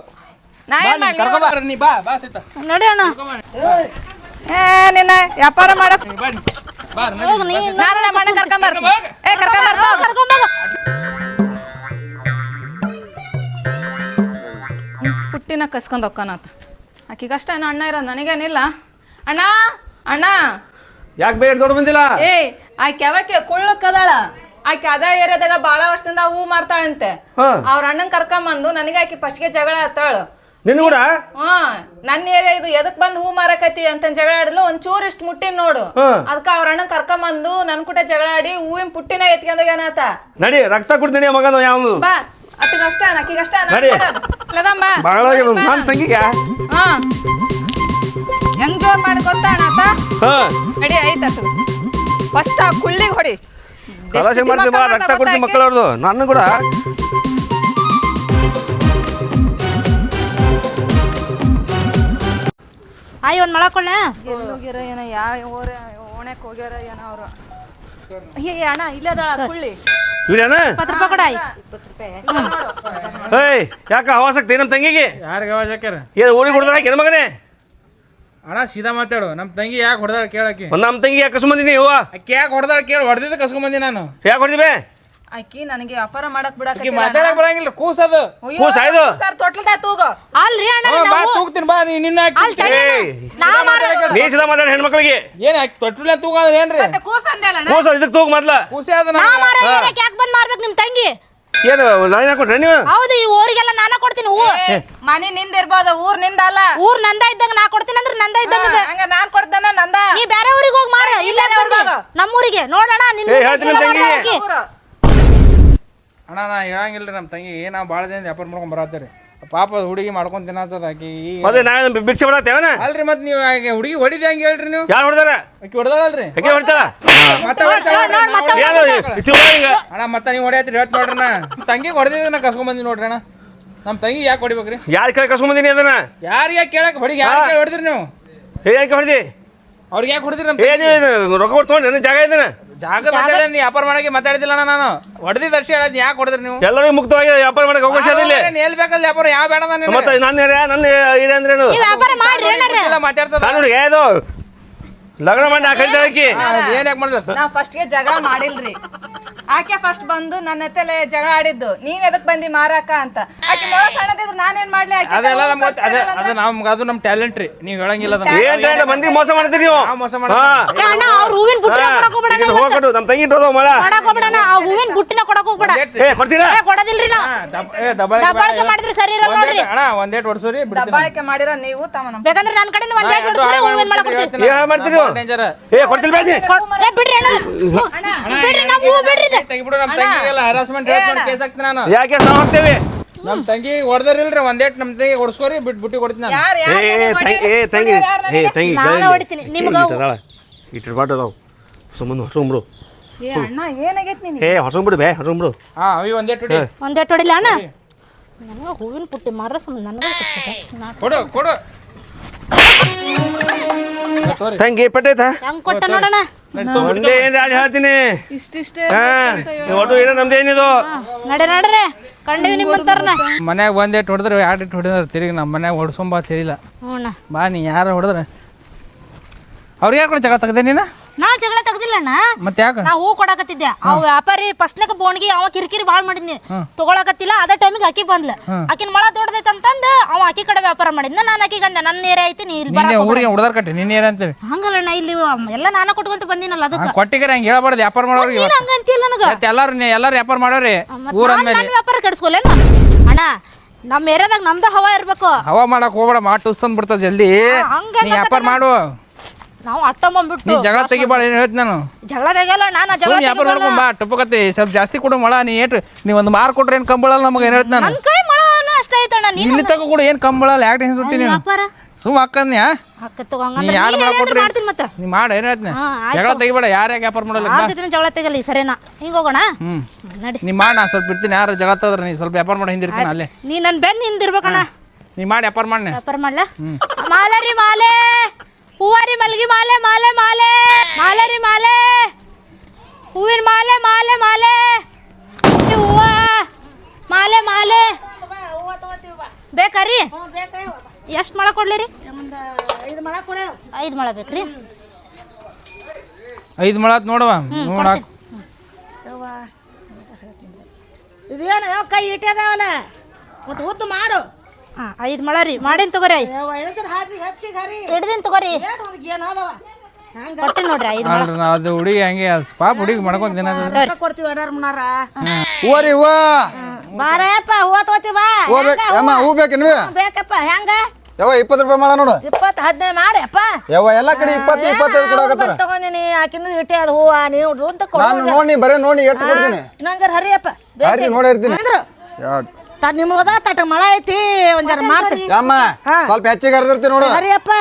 ನಾ ಬಾ ಏನ್ ಮಾಡ್ಲಿ? ಕರ್ಕೊ ಕರ್ಕೊಂಬ ನೀ ಬಾ ಬಾ ಸೀತಾ. ನೋಡಿ ಅಣ್ಣ. ಏ ನಿನ್ನ ವ್ಯಾಪಾರ ಮಾಡಕ್ ನೀ ಬಾ. ಬಾ ನಾನು ನಮ್ಮ ಅಣ್ಣ ಕರ್ಕೊಂಬರ್ತೀನಿ ಪುಟ್ಟಿನ ಕಸ್ಕೊಂಡು ಹೊಕ್ಕನತ್ತ ಆಕಿಗಷ್ಟೇ ಅಣ್ಣ ಇರೋದು ನನಗೇನಿಲ್ಲ. ಅಣ್ಣ ಅಣ್ಣ. ಯಾಕೆ ಬೇಡ ದೊಡ್ಡ ಬಂದಿಲ್ಲ ಏ ಆಕೆ ಯಾವಕ್ಕೆ ಕುಳ್ಳಕ್ಕದಾಳ ಆಕೆ ಅದ ಏರಿಯಾದಾಗ ಬಾಳ ವರ್ಷದಿಂದ ಹೂ ಮಾರ್ತಾಳಂತೆ. ಹಾ. ಅವ್ರ ಅಣ್ಣನ್ ಕರ್ಕೊಂಬಂದು ನನಗೆ ಆಕಿ ಫಸ್ಟ್ಗೆ ಜಗಳ ಆತಾಳು ನಿನ್ನ ಕೂಡ? ಹಾ ನನ್ನ ಏರಿಯಾ ಇದು ಎದಕ್ ಬಂದ್ ಹೂ ಮಾರಕತಿ ಅಂತ ಜಗಳ ಆಡಿದ್ಲು? ಒಂದ್ ಚೂರ್ ಇಷ್ಟ ಮುಟ್ಟಿನ ನೋಡು. ಹಾ. ಅದಕ್ಕ ಅವ್ರ ಅಣ್ಣನ್ ಕರ್ಕೊಂಬಂದು ನನ್ ಕೂಟ ಜಗಳ ಆಡಿ ಹೂವಿನ ಪುಟ್ಟಿನ ಎತ್ಕೊಂಡೋಗ್ಯಾನಾತ ನಡಿ ರಕ್ತ ಕುಡ್ತೀನಿ ಮಗನ ಯಾವನು ಬಾ. ಅತ್ತಿಗಷ್ಟ ಅಕ್ಕಿಗಷ್ಟ ನಡಿ. ಲದಮ್ಮ ಬಹಳ ನನ್ನ ತಂಗಿಗೆ? ಹಾ. ಹೆಂಗ್ ಜೋರ್ ಮಾಡಿ ಗೊತ್ತಾ ಅಣ್ಣಾತ ಹಾ. ನಡಿ ಐತ ಫಸ್ಟ್ ಆ ಕುಳ್ಳಿಗೆ ಹೊಡಿ. ತಲಾಶೆ ಮಾಡ್ತೀನಿ ಬಾ ರಕ್ತ ಕೊಡ್ತೀನಿ ಮಕ್ಕಳು ಅವ್ರದ್ದು ನಾನು ಕೂಡ. ಆಯ್ ಒಂದ್ ಮಳಕೊಳ್ಳ ಎಲ್ಲಿ ಹೋಗ್ಯಾರ ಏನೋ ಯಾವ ಓರ ಓಣೆಕ್ ಹೋಗ್ಯಾರ ಏನೋ ಅವರು? ಹೇ ಅಣ್ಣ ಇಲ್ಲೇ ಅದಾಳ ಕುಳ್ಳಿ. ಇವ್ರೇನ ಇಪ್ಪತ್ತು ರೂಪಾಯಿ ಕೊಡ ಆಯ್ ಏಯ್ ಯಾಕ ಹವಾಸಕ್ತಿ ನಮ್ಮ ತಂಗಿಗೆ? ಯಾರಿಗೆ ಅವಾಜ್ ಹಾಕ್ಯಾರ? ಏನು ಊರಿಗೆ ಹೊಡೆದ್ರ ಏನ ಮಗನೇ? ಅಣ್ಣ ಸೀದಾ ಮಾತಾಡು. ನಮ್ಮ ತಂಗಿ ಯಾಕೆ ಹೊಡೆದಾಳ ಕೇಳಕ್ಕೆ? ಒಂದು ನಮ್ಮ ತಂಗಿ ಯಾಕೆ ಕಸ್ಕೊಂಬಂದಿನಿ ಹೂವ ಅಕ್ಕಿ ಯಾಕೆ ಹೊಡೆದಾಳ ಕೇಳಿ ಹೊಡೆದಿದ್ದ ಕಸ್ಕೊಂಬಂದಿ ನಾನು. ಯಾಕೆ ಹೊಡಿದ್ಬೇ ಆಕಿ ನನಗೆ ವ್ಯಾಪಾರ ಮಾಡಕ್ ಬಿಡಕ್ ಅಕ್ಕಿ ಮಾತಾಡಕ್ ಬರಂಗಿಲ್ಲ ಕೂಸದು. ಕೂಸ್ ಸರ್ ತೊಟ್ಲದ ತೂಗ. ಅಲ್ರಿ ಅಣ್ಣ ನಾನು ಬಾ ನಾವು ತೂಗ್ತೀನಿ ಬಾ ನೀ ನಿನ್ನ ಅಕ್ಕಿ ತಡಿ ಅಣ್ಣ. ನಾ ಮಾರ ನೀಚದ ಮಾತಾಡ ಹೆಣ್ಮಕ್ಳಿಗೆ. ಏನು ಹಾಕಿ ತೊಟ್ಟಿಲ್ಲ ತೂಗ ಅಂದ್ರೆ ಏನ್ರಿ? ಮತ್ತೆ ಕೂಸ್ ಅಂದ್ಯಲ್ಲ ಅಣ್ಣ. ಕೂಸ ಇದಕ್ಕೆ ತೂಗ್ ಮೊದ್ಲ. ಕೂಸಿ ಅದ ನಾ ಮಾರ ಏರಿಯಾಕ್ ಯಾಕೆ ಬಂದ್ ಮಾರ್ಬೇಕು ನಿಮ್ ತಂಗಿ? ಏನು ಲೈನ್ ಹಾಕೊಟ್ರೆ ನೀವು? ಹೌದು ಈ ಊರಿಗೆಲ್ಲ ನಾನ ಕೊಡ್ತೀನಿ ಹೂ. ಏ, ಮನಿ ನಿಂದ ಇರ್ಬೋದು ಊರ್ನಿಂದ ಅಲ್ಲ. ಊರ್ ನಂದ ಇದ್ದಂಗ ನಾ ಕೊಡ್ತೀನಿ ಅಂದ್ರೆ ನಂದ ಇದ್ದಂಗ ಹಾ, ಹಂಗ ನಾನ್ ಕೊಡ್ತಾನ ನಂದ? ನೀ ಬೇರೆ ಊರಿಗೆ ಹೋಗಿ ಮಾರ ಇಲ್ಲ ಬೇರೆ ಊರಿಗ್ ಹೋಗು. ನಮ್ಮೂರಿಗೆ. ನೋಡೋಣ ನಿನ್ನ ಏ, ಹೇಳ್ತೀನಿ ನಿಮ್ ಊರು. ಅಣ್ಣ ನಾ ಹೇಳಂಗಿಲ್ರಿ ನಮ್ಮ ತಂಗಿ ಏ ನಾವು ಭಾಳ ದಿನ ವ್ಯಾಪಾರ ಮಾಡ್ಕೊಂಡ್ ಬರತ್ತೀರಿ. ಪಾಪ ಹುಡುಗಿ ಮಾಡ್ಕೊಂಡು ತಿನ್ನತ್ತದ ಆಕಿ ಈಗ ಮತ್ತೆ ನಾನು ಭಿಕ್ಷೆ ಬಿಡತ್ತೇವನ ಅಲ್ರಿ ಮತ್ ನೀವು ಆಕೆ ಹುಡುಗಿ ಹೊಡಿದೆ ಹಂಗೆ ಹೇಳ್ರಿ ನೀವು. ಯಾರು ಹೊಡೆದಾರ? ಅಕ್ಕಿ ಹೊಡೆದಾಳಲ್ರಿ. ಅಕ್ಕಿ ಹೊಡ್ತಾರ ಮತ್ತೆ ಹೊಡಿತಾಳ ಏನು ಹಿಂಗ ಅಣ್ಣ ಮತ್ತೆ ನೀವು ಹೊಡೆಯತ್ರಿ ಹೇಳ್ತ ನೋಡ್ರಿ ನಾ. ತಂಗಿಗೆ ಹೊಡೆದಿದ್ದ ನಾ ಕಸ್ಕೊಂಡ್ ಬಂದಿ ನೋಡ್ರಿ ಅಣ್ಣ. ನಮ್ಮ ತಂಗಿ ಯಾಕೆ ಹೊಡಿಬೇಕ್ರಿ? ಯಾರ ಕೈ ಕಸ್ಕೊಂಬಂದಿನಿ ಅದನ್ನ? ಯಾರು ಯಾಕೆ ಕೇಳಕ್ ಹೊಡಿಗೆ ಯಾರು ಕೇಳಿ ಹೊಡೆದ್ರಿ ನೀವು? ಏ ಯಾಕೆ ಹೊಡೆದಿ? ಅವ್ರಿಗೆ ಯಾಕೆ ಹೊಡೆದ್ರಿ ನಮ್ಮ ಏನು ರೊಕ್ಕ ಕೊಡ್ತೀನಿ ನನ್ನ ಜಾಗ ಇದನ್ನ? ಜಾಗ ಮಾತಾಡಿದ್ರೆ ನೀ ವ್ಯಾಪಾರ ಮಾಡಕ್ಕೆ ಮಾತಾಡಿದಿಲ್ಲ ಅಣ್ಣ ನಾನು. ಹೊಡೆದಿದ್ದ ದರ್ಶಿ ಹೇಳದ್ ಯಾಕೆ ಹೊಡೆದ್ರಿ ನೀವು? ಎಲ್ಲರಿಗೂ ಮುಕ್ತವಾಗಿ ವ್ಯಾಪಾರ ಮಾಡಕ್ಕೆ ಅವಕಾಶ ಇಲ್ಲ ಏನ್ ಎಲ್ಲಿ ಬೇಕಲ್ಲ ವ್ಯಾಪಾರ ಯಾವ ಬೇಡ ನಾನು ಮತ್ತೆ ನನ್ನ ಏರಿಯಾ ನನ್ನ ಇದೆ ಅಂದ್ರೇನು? ವ್ಯಾಪಾರ ಮಾಡ್ರಿ ಅಣ್ಣಾರ ಮಾತಾಡ್ತದ ನಾನು ಹುಡುಗ ಇದು? ಲಗ್ನ ಮಾಡಿ ಆ ಆಕಿ ಏನ್? ಯಾಕೆ ಮಾಡಿಲ್ಲ ನಾ ಫಸ್ಟ್ಗೆ ಜಗಳ ಮಾಡಿಲ್ರಿ. ಆಕೆ ಫಸ್ಟ್ ಬಂದು ನನ್ನ ಎತ್ತಲೆ ಜಗಳ ಆಡಿದ್ದು. ನೀನ್ ಎದಕ್ ಬಂದಿ ಮಾರಾಕ ಅಂತ. ಆಕೆ ಮೊಳ ಸಣ್ಣದಿದ್ರು ನಾನೇನ್ ಮಾಡ್ಲಿ? ಆಕೆ ಅದೆಲ್ಲ ನಮ್ಮ ಅದೆ ಅದೇ ನಮ್ಗೆ ಅದು ನಮ್ಮ ಟ್ಯಾಲೆಂಟ್ ರೀ. ನೀವು ಹೇಳಂಗಿಲ್ಲ ಅದನ್ನ. ಏನ್ ಟ್ಯಾಲೆಂಟ್ ಬಂದಿ ಮೋಸ ಮಾಡ್ತೀರಿ ನೀವು? ನಾವ್ ಮೋಸ ಮಾಡ ಹಾ. ಏ ಅಣ್ಣ ಅವ್ರ ಹೂವಿನ ಬುಟ್ಟಿನ ಕೊಡಕ್ ಹೋಗ್ಬೇಡ ಈಗ ಹೋಗ್ಕೊಡು ನಮ್ಮ ತಂಗಿ ಇಟ್ಟೋದು ಮಳ ಕೊಡಕ್ ಹೋಗ್ಬೇಡ ಅಣ್ಣ ಆ ಹೂವಿನ ಬುಟ್ಟಿನ ಕೊಡಕ್ ಹೋಗ್ಬೇಡ. ಏ ಕೊಡ್ತೀರಾ? ಏ ಕೊಡೋದಿಲ್ರಿ ನಾವು. ಏ, ದಬ್ಬಾಳಿಕೆ ಮಾಡಿದ್ರೆ ಸರಿ ಇರಲ್ಲ ನೋಡ್ರಿ. ಅಣ್ಣ ಒಂದೇಟ್ ಹೊಡ್ಸೋರಿ ಬಿಡ್ತೀನಿ ದಬ್ಬಾಳಿಕೆ ಮಾಡಿರೋ ನೀವು ತಮ್ಮ ನಮ್ಮ ಬೇಕಂದ್ರೆ ನನ್ನ ಕಡೆಯಿಂದ ಒಂದೇಟ್ ಹೊಡ್ಸ್ರಿ ಹೂವಿನ ಮಾಡಕ್ ಕೊಡ್ತೀವಿ ಏನ್ ಮಾಡ್ತೀರಿ? ಡೇಂಜರ್ ಏ ಕೊಡ್ತಿಲ್ಲ ಬೇಡಿ ಏ ಬಿಡ್ರಿ ಅಣ್ಣ. ಬಿಡ್ರಿ ನಮ್ಮ ಹೂ ಬಿಡ್ರಿ ಇದು. ತೆಗಿಬಿಡು ನಮ್ಮ ತಂಗಿಗೆಲ್ಲ ಹರಾಸ್ಮೆಂಟ್ ಹೇಳ್ಕೊಂಡು ಕೇಸ್ ಹಾಕ್ತೀನಿ ನಾನು. ಯಾಕೆ ನಾವು ಹೋಗ್ತೇವೆ ನಮ್ಮ ತಂಗಿ ಹೊಡೆದಿರಿಲ್ರಿ ಒಂದೇಟ್ ನಮ್ಮ ತಂಗಿ ಹೊಡ್ಸ್ಕೊರಿ ಬಿಟ್ಟು ಬುಟ್ಟಿ ಕೊಡ್ತೀನಿ ನಾನು. ಯಾರ್ ಏ ಯಾರ್ ಏ, ನನಗ್ ತಂಗಿ ಏ ಹೊಡ್ಯಾರ? ತಂಗಿ ಹೊಡ್ಯಾರ ಏ ನನಗೆ? ತಂಗಿ ನಾನು ಹೊಡಿತೀನಿ. ನಿಮ್ಗ ಇಟ್ಟು ಬಾಟ್ ಅದಾವ. ಸುಮ್ಮನೆ ಹೊಸಂಬಿಡು ಏ ಅಣ್ಣ ಏನಾಗೈತ್ ನೀನು ಏ ಹೊಸಂಬಿಡು ಬೇ ಹೊಸಂಬಿಡು ಹಾ ಅವಿ ಒಂದೇಟ್ ಹೊಡಿ. ಒಂದೇಟ್ ಹೊಡಿಲ್ಲ ಅಣ್ಣ? ನನಗ ಹೂವಿನ ಪುಟ್ಟಿ ಮಾರ ಸುಮ್ಮನೆ ನನಗೆ ಕೊಡು ಕೊಡು. ತಂಗಿ ಪಟ್ಟೈತಾ ಹೆಂಗ್ ಕೊಟ್ಟ ನೋಡೋಣ? ಒಂದೇ ಏನ್ ರಾಜ ಹೇಳ್ತೀನಿ? ಇಷ್ಟಿಷ್ಟೇ ಹಾ ಒಟ್ಟು ಏನೋ ನಮ್ದು ಏನಿದು? ನಡೆ ನಡ್ರಿ. ಕಂಡಿವಿ ನಿಮ್ಮಂತಾರನ ಮನ್ಯಾಗ ಒಂದೇಟ್ ಹೊಡೆದ್ರೆ ಎರಡು ಇಟ್ಟು ಹೊಡೆದ್ರೆ ತಿರುಗಿ ನಮ್ಮ ಮನ್ಯಾಗ ಹೊಡ್ಸೊಂಬ ತಿಳಿಲ್ಲ ಹ್ಞೂ ಬಾ ನೀ ಯಾರು ಹೊಡೆದ್ರೆ. ಅವ್ರಿಗೆ ಯಾಕೆ ಜಗ ತೆಗ್ದೆ ನೀನು? ನಾ ಜಗಳ ತೆಗ್ದಿಲ್ಲ ಅಣ್ಣ. ಮತ್ತೆ ಯಾಕೆ? ನಾ ಹೂ ಕೊಡಕತ್ತಿದ್ದೆ. ಅವ ವ್ಯಾಪಾರಿ ಫಸ್ಟ್ನಾಗ ಬೋಣಿಗೆ ಅವ ಕಿರಿಕಿರಿ ಭಾಳ ಮಾಡಿದ್ನಿ. ತಗೊಳಕತ್ತಿಲ್ಲ ಅದೇ ಟೈಮಿಗೆ ಆಕಿ ಬಂದ್ಲ. ಆಕಿನ ಮಳ ದೊಡ್ಡದೈತೆ ಅಂತಂದ ಅವ ಆಕಿ ಕಡೆ ವ್ಯಾಪಾರ ಮಾಡಿದ್ನ ನಾನು ಆಕಿಗೆ ಅಂದೆ ನನ್ನ ಏರಿಯಾ ಐತಿ ನೀ ಇಲ್ಲಿ ನಿನ್ನೆ ಊರಿಗೆ ಹೊಡೆದಾರ ಕಟ್ಟಿ ನಿನ್ನೆ ಏನಂತೇಳಿ ಹಂಗಲ್ಲ ಅಣ್ಣ ಇಲ್ಲಿ ಎಲ್ಲ ನಾನು ಕೊಟ್ಕೊಂತ ಬಂದಿನಲ್ಲ ಅದಕ್ಕೆ. ಕೊಟ್ಟಿಗೆ ಹಂಗೆ ಹೇಳ್ಬಾರ್ದು ವ್ಯಾಪಾರ ಮಾಡೋರಿಗೆ. ನೀನ್ ಹಂಗ ಅಂತೀಯಲ್ಲ ನನಗ? ಮತ್ತೆ ಎಲ್ಲಾರು ನೀ ಎಲ್ಲಾರು ವ್ಯಾಪಾರ ಮಾಡೋರಿ ಊರ ನಾನ್ ನನ್ ವ್ಯಾಪಾರ ಕೆಡಿಸ್ಕೊಲೇನು ಅಣ್ಣ ನಮ್ಮ ಏರಿಯಾದಾಗ ನಮ್ದ ಹವಾ ಇರ್ಬೇಕು. ಹವಾ ಮಾಡಕ್ ಹೋಗ್ಬೇಡ ಮಾಟ್ ಉಸ್ತಂದ್ ಬಿಡ್ತದ ಜಲ್ದಿ ಹಂಗೆ ನೀ ವ್ಯಾಪಾರ ಮಾಡು. ನಾವು ಅಟ್ಟ ಬಂದ್ಬಿಟ್ಟು ನೀ ಜಗಳ ತೆಗಿಬಾಳ ಏನು ಹೇಳ್ತೀನಿ ನಾನು? ಜಗಳ ತೆಗಿಯಲ್ಲ ನಾನು ಜಗಳ ಸುಮ್ಮನೆ ವ್ಯಾಪಾರ. ಮಾಡ್ಕೊಂಡ್ ಬಾ ಟಪ್ಪಕತ್ತಿ ಸ್ವಲ್ಪ ಜಾಸ್ತಿ ಕೊಡು ಮಳ ನೀ ಏಟ್ ನೀ ಒಂದು ಮಾರ್ ಕೊಟ್ರೆ ಏನು ಕಂಬಳಲ್ಲ ನಮಗೆ ಏನು ಹೇಳ್ತೀನಿ ನಾನು? ನನ್ ಕೈ ಮಳ ಅಷ್ಟ ಐತಣ್ಣ ನೀನು ಇಲ್ಲಿ ತಗೋ ಕೂಡ ಏನು ಕಂಬಳಲ್ಲ ಯಾಕೆ ಟೆನ್ಷನ್ ಸುತ್ತಿ ನೀನು? ವ್ಯಾಪಾರ ಸುಮ್ಮ ಹಾಕನ್ಯಾ ತಗೋಂಗಂದ್ರೆ ನೀ ಹಂಗಂದ್ರೆ ಯಾರು ನೀ ಮಾಡ ಹೇಳಿದ್ರೆ ಮಾಡ್ತೀನಿ ಮತ್ತೆ. ನೀ ಮಾಡ ಏನು ಹೇಳ್ತೀನಿ? ಹಾ, ಆಯ್ತು. ಜಗಳ ತೆಗಿಬೇಡ ಯಾರು ಯಾಕೆ ವ್ಯಾಪಾರ ಮಾಡಲ್ಲ ಆರ್ ಜೊತೆ ಜಗಳ ತೆಗಲಿ ಸರಿನಾ? ಹಿಂಗ ಹೋಗೋಣ? ಹ್ಮ್. ನಡಿ. ನೀ ಮಾಡ ನಾ ಸ್ವಲ್ಪ ಇರ್ತೀನಿ ಯಾರು ಜಗಳ ತೆಗೆದ್ರೆ ನೀ ಸ್ವಲ್ಪ ವ್ಯಾಪಾರ ಮಾಡಿ ಹಿಂದಿರ್ತೀನಿ ಅಲ್ಲೇ. ನೀ ನನ್ ಬೆನ್ ಹಿಂದಿರ್ಬೇಕಣ್ಣ. ನೀ ಮಾಡಿ ವ್ಯಾಪಾರ ಮಾಡಿ ವ್ಯಾಪಾರ ಮಾಡ್ಲಾ? ಮಾಲೆ ರೀ ಮಾಲೆ! ಹೂವ ರೀ ಮಲ್ಗಿ ಮಾಲೆ ಮಾಲೆ ಮಾಲೆ ಮಾಲೆ ರೀ ಮಾಲೆ. ಹೂವಿನ ಮಾಲೆ ಮಾಲೆ ಮಾಲೆ. ಹೂವ ಮಾಲೆ ಮಾಲೆ. ಬೇಕಾ ರೀ ಎಷ್ಟು ಮೊಳ ಕೊಡ್ಲಿ ರೀ ಐದು ಮೊಳ ಬೇಕ್ರಿ. ಐದು ಮಳೆ ನೋಡುವ ನೋಡಾಕ ಇದೇನು ಕೈ ಇಟ್ಟದವಲ್ಲ ಒಟ್ಟು ಉದ್ದು ಮಾಡು. ಹಾ ಐದು ಮೊಳ ರೀ ಮಾಡೀನಿ ತಗೋರಿ. ಹಿಡ್ದಿನ್ ತಗೋರಿ. ನೋಡ್ರಿ ಐದು ಮೊಳ. ಅಲ್ರಿ ನಾವು ಅದು ಹುಡುಗಿ ಹಂಗೆ ಅದು ಪಾಪ ಹುಡುಗಿ ಮಾಡ್ಕೊಂಡ್ ದಿನ ಹೂವ. ಬಾರಪ್ಪ ಹೂವ ತಗೋತಿ ಬಾ. ಹೂವ ಬೇಕು ಅಮ್ಮ ಹೂ ಬೇಕು ನೀವೇ ಬೇಕಪ್ಪ ಹೆಂಗ? ಯಾವ ಇಪ್ಪತ್ತು ರೂಪಾಯಿ ಮಾಡ ನೋಡು. ಇಪ್ಪತ್ತು ಹದಿನೈದು ಮಾಡಪ್ಪ ಯಾವ ಎಲ್ಲ ಕಡೆ ಇಪ್ಪತ್ತು ಇಪ್ಪತ್ತೈದು ಕೊಡಕತ್ತಾರ ತಗೊಂಡಿನಿ ಆಕಿನ ಇಟ್ಟೆ ಅದು ಹೂವ ನೀವು ಅಂತ ಕೊಡು. ನಾನು ನೋಡಿ ಬರೀ ಕೊಡ್ತೀನಿ. ಹರಿಯಪ್ಪ. ಯಾರಿಗೆ ನೋಡಿ ಇರ್ತೀನಿ ಅಂದ್ರು ಯಾಡ್. ತ ನಿಮ್ಮದ ತಟ ಮಳ ಐತಿ ಒಂದ್ ಜರ ಮಾಡ್ತೀನಿ ಯಮ್ಮ ಸ್ವಲ್ಪ ಹೆಚ್ಚಿಗೆ ಹರಿದಿರ್ತೀನಿ ನೋಡು ಹರಿಯಪ್ಪ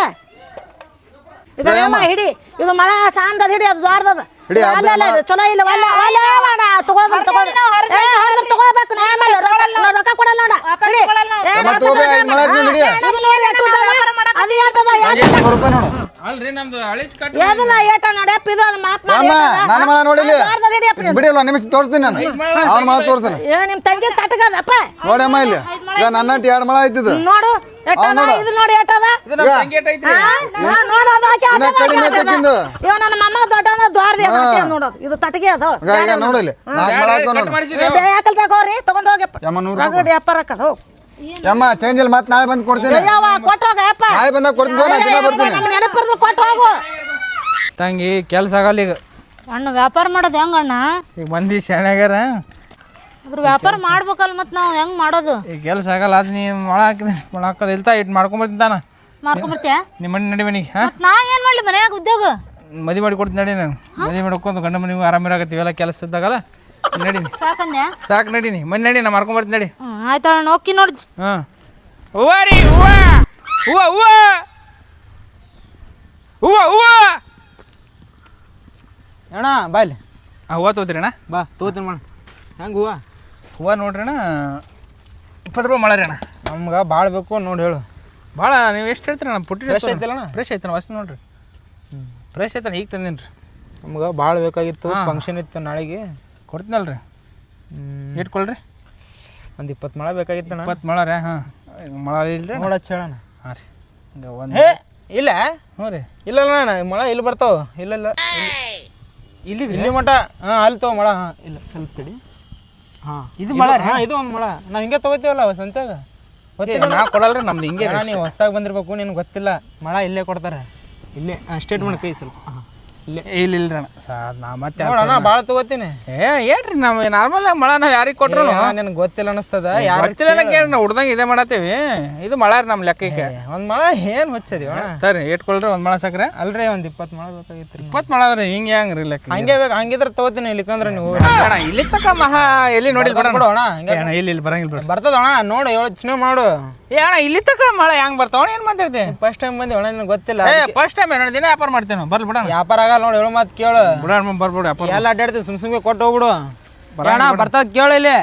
ಇದಮ್ಮ ಹಿಡಿ ಇದು ಮಳ ಸಾಂದದ ಹಿಡಿ ಅದು ದೊಡ್ಡದ ಹಿಡಿ, ಅಲ್ಲ ಅಲ್ಲ, ಇದು ಚಲೋ ಇಲ್ಲ. ಒಲ್ಲ ಒಲ್ಲ ಮಾಡ ತಗೊಳ್ದ ತಗೊಳ್ದ ಏ ನಾ ರೊಕ್ಕ ರೊಕ್ಕ ಕೊಡಲ್ಲ ನೋಡ. ಹಿಡಿ. ಏ, ಮತ್ತೆ ಅದ? ಅದು ಎಷ್ಟು ಅದ? ಎಷ್ಟು ಹಾಗೆ ನೂರು ರೂಪಾಯಿ ನೋಡು. ಅಲ್ರಿ ನಮ್ದು ಅಳಿಸ್ ಕಟ್ ಯಾವ್ದನ್ನ ಏಟ ನೋಡ್ಯಪ್ಪ ಇದು ಅದು ಮಾಪ್ ಮಾಡಿ ಅಮ್ಮ ಏಟ ಅದ? ನನ್ನ ಮಗ ನೋಡಿಲಿ ದೊಡ್ಡದ ಹಿಡಿಯಪ್ಪ ನೀನು. ಬಿಡಿಲ್ಲ ನಿಮಿಷ ತೋರಿಸ್ತೀನಿ ನಾನು. ಅವ್ನ ಮಗ ತೋರಿಸ್ತೀನಿ. ಏ ನಿಮ್ ತಂಗಿ ತಟಕದಪ್ಪ. ನೋಡಿ ಅಮ್ಮ ಇಲ್ಲಿ ಈಗ ನನ್ನ ಎರಡು ಮಳ ಆಯ್ತಿದ್ದು ನೋಡು. ಎಟ್ಟದ. ಇದು ನೋಡಿ ಎಟ್ಟದ? ಇದು ನಮ್ಮ ತಂಗಿ ಐತ್ರಿ? ನೋಡು ಅದು ಇನ್ನ ಕಡಿಮೆ. ಇವ ನನ್ನ ಮಮ್ಮ ದೊಡ್ಡವನ ದೊಡ್ಡದ ಹಾ. ನೋಡೋದು? ಇದು ತಟಗೆ ಅದ ಇಲ್ಲಿ ನೋಡು ಯಾಕಲ್ ತಗೋರಿ? ತಗೊಂಡ್ ಹೋಗಪ್ಪ ಯಮ್ಮ ನೂರು ರಗಡಿ ಹೋಗ್. ಯಮ್ಮ ಚೇಂಜ್ ಮತ್ತೆ ನಾಳೆ ಬಂದು ಕೊಡ್ತೀನಿ. ಕೊಟ್ಟು ಹೋಗಪ್ಪ ನಾಳೆ ಕೊಡ್ತೀನಿ ನಾ ದಿನ ಬರ್ತೀನಿ. ನಮ್ಮ ನೆನಪಿರ್ದು ಕೊಟ್ಟು ಹೋಗು. ತಂಗಿ ಕೆಲ್ಸ ಆಗಲ್ಲ ಈಗ. ಅಣ್ಣ ವ್ಯಾಪಾರ ಮಾಡೋದು ಹೆಂಗ್ ಅಣ್ಣ? ಈಗ ಮಂದಿ ಶಾಣ್ಯಾಗ್ಯಾರ. ಅದ್ರ ವ್ಯಾಪಾರ ಮಾಡ್ಬೇಕಲ್ಲ ಮತ್ತೆ ನಾವು ಹೆಂಗ್ ಮಾಡೋದು? ಈಗ ಕೆಲಸ ಆಗಲ್ಲ ಅದು ನೀ ಮೊಳ ಹಾಕಿದ್ರೆ ಮೊಳ ಹಾಕೋದು ಇಲ್ತಾ? ಇಟ್ ಮಾಡ್ಕೊಂಬರ್ತಿದ್ದಾನ ಮಾಡ್ಕೊಂಬರ್ತೀಯ ನಿಮ್ಮ ಮನೆ ನಡಿ ಮನೆಗೆ ಹಾಂ? ಮತ್ ನಾ ಏನ್ ಮಾಡ್ಲಿ ಮನ್ಯಾಗ ಉದ್ಯೋಗ? ಮದುವೆ ಮಾಡಿ ಕೊಡ್ತೀನಿ ನಡಿ ನಾನು. ಮದುವೆ ಮಾಡ್ಕೊಂಡು ಗಂಡ ಮನೆಗೂ ಆರಾಮಿರಾಗತ್ತೀವಿ ಎಲ್ಲ ಕೆಲಸ ಇದ್ದಾಗಲ್ಲ. ನಡಿ ಸಾಕಂದ್ಯಾ ಸಾಕು ನಡೀನಿ ಮನೆ ನಡಿ ನಾ. ಮಾಡ್ಕೊಂಬರ್ತೀನಿ ನಡಿ ಹ್ಮ್ ಆಯ್ತಣ್ಣ ಹೋಗಿ ನೋಡ್. ಹಾಂ. ಹೂವ ರೀ ಹೂವ. ಹೂವ ಹೂವ. ಹೂವ ಹೂವ. ಅಣ್ಣ ಬಾಯ್ಲಿ ಆ ಹೂವ ತಗೋತೀರಿ ಅಣ್ಣ. ಬಾ ತೋತೀನಿ ಮಾಡ ಹೆಂಗೆ ಹೂವ? ಹೂವ ನೋಡ್ರಣ ಅಣ್ಣ. ಇಪ್ಪತ್ತು ರೂಪಾಯಿ ಮಾಡರಿ ಅಣ್ಣ. ನಮ್ಗೆ ಭಾಳ ಬೇಕು ನೋಡಿ ಹೇಳು. ಭಾಳ ನೀವು ಎಷ್ಟು ಹೇಳ್ತೀರಿ ಅಣ್ಣ? ಪುಟ್ಟಿ ಫ್ರೆಶ್ ಐತಲ್ಲ ಅಣ್ಣ? ಫ್ರೆಶ್ ಐತಣ್ಣ ಹೊಸ ನೋಡ್ರಿ. ಫ್ರೆಶ್ ಐತಣ್ಣ ಈಗ ತಂದೀನಿ ರೀ. ನಮ್ಗೆ ಭಾಳ ಬೇಕಾಗಿತ್ತು ಫಂಕ್ಷನ್ ಇತ್ತು ನಾಳೆಗೆ. ಕೊಡ್ತೀನಲ್ಲ ರೀ ಇಟ್ಕೊಳ್ರಿ. ಒಂದು ಇಪ್ಪತ್ತು ಮಳೆ ಬೇಕಾಗಿತ್ತು ಅಣ್ಣ ಇಪ್ಪತ್ತು ಮಳೆ ರೀ ಹಾಂ. ಮಳೆ ಇಲ್ಲ ರೀ ಮಳೆ ಹೇಳೋಣ ಹಾಂ ರೀ. ಹಿಂಗೆ ಒಂದು ಹೇ ಇಲ್ಲ? ಹ್ಞೂ ರೀ. ಇಲ್ಲ ಅಣ್ಣ ಮಳೆ ಇಲ್ಲಿ ಬರ್ತಾವೆ. ಇಲ್ಲ ಇಲ್ಲ ಇಲ್ಲಿ ಇಲ್ಲಿ ಮಟ ಹಾಂ ಅಲ್ಲಿ ತಗೋ ಮಳೆ. ಹಾಂ ಇಲ್ಲ ಸ್ವಲ್ಪ ತಡಿ. ಇದು ಮಳ? ಇದು ಒಂದು ಮಳ. ನಾವು ಹಿಂಗೆ ತಗೋತೀವಲ್ಲ ಸಂತ್ಯಾಗ ನಾ ಕೊಡಲ್ರಿ ನಮ್ದು ಹಿಂಗೆ ನೀವು ಹೊಸ್ದಾಗ ಬಂದಿರ್ಬೇಕು ನಿನ್ಗೆ ಗೊತ್ತಿಲ್ಲ. ಮಳ ಇಲ್ಲೇ ಕೊಡ್ತಾರೆ. ಇಲ್ಲೇ ಸ್ಟೇಟ್ಮೆಂಟ್ ಕೈ ಸ್ವಲ್ಪ. ಹಾಂ. ಇಲ್ಲೇ. ಇಲ್ರಿ ಅಣ್ಣ. ಸಾ ನಾ ಮತ್ತೆ ನೋಡಣ್ಣ ಭಾಳ ತಗೋತೀನಿ. ಏ ಏನ್ರಿ ನಾವು ನಾರ್ಮಲ್ ಮಳ ನಾವು ಯಾರಿಗೆ ಕೊಟ್ರು ನಿನಗೆ ಗೊತ್ತಿಲ್ಲ ಅನಿಸ್ತದ. ಯಾರು ಗೊತ್ತಿಲ್ಲ ಕೇಳಿ. ನಾವು ಹುಡ್ದಂಗೆ ಇದೇ ಮಾಡತ್ತೀವಿ. ಇದು ಮಳ ರೀ ನಮ್ಮ ಲೆಕ್ಕಕ್ಕೆ. ಒಂದು ಮಳ ಏನು ಅಣ್ಣ ಸರಿ ಇಟ್ಕೊಳ್ರಿ ಒಂದು ಮಳ ಸಾಕ್ರೆ. ಅಲ್ರಿ ಒಂದು ಇಪ್ಪತ್ತು ಮಳ ಬೇಕಾಗಿತ್ತು ಇಪ್ಪತ್ತು ಮಳ ಅಂದ್ರೆ ಹಿಂಗೆ ಹೆಂಗೆ ರೀ ಲೆಕ್ಕ? ಹಂಗೆ ಬೇಕು ಹಂಗಿದ್ರೆ ತಗೋತೀನಿ ಇಲ್ಲಿಕಂದ್ರೆ ನೀವು. ಇಲ್ಲಿ ತಕ ಮಹಾ ಎಲ್ಲಿ ನೋಡಿಲ್ಲ ಬಿಡು ಬಿಡು ಅಣ್ಣ ಹಿಂಗೆ. ಅಣ್ಣ ಇಲ್ಲಿ ಇಲ್ಲಿ ಬರಂಗಿಲ್ಲ ಬರ್ತದ ಅಣ್ಣ ನೋಡು ಯೋಚನೆ ಮಾಡು. ಏ ಅಣ್ಣ ಇಲ್ಲಿ ತಕ ಮಳೆ ಹೆಂಗ್ ಬರ್ತಾವ? ಏನು ಮಾತಾಡ್ತಿ ಫಸ್ಟ್ ಟೈಮ್ ಬಂದಿ ಒಳ್ಳೆ ನಿನಗೆ ಗೊತ್ತಿಲ್ಲ. ಫಸ್ಟ್ ಟೈಮ್ ಏನೋ ದಿನ ವ್ಯಾಪಾರ ಮಾಡ್ತೇನೆ ಬರ್ಲಿ ಬಿಡ ವ್ಯಾಪಾರ ಆಗಲ್ಲ ನೋಡಿ ಹೇಳು ಮಾತು ಕೇಳು. ಬಿಡೋಣ ಬರ್ಬಿಡು ವ್ಯಾಪಾರ ಎಲ್ಲ ಅಡ್ಡಾಡ್ತೀವಿ ಸುಮ್ ಸುಮ್ಗೆ ಕೊಟ್ಟು ಹೋಗ್ಬಿಡು. ಅಣ್ಣ ಬರ್ತದ ಕೇಳು ಇಲ್ಲಿ.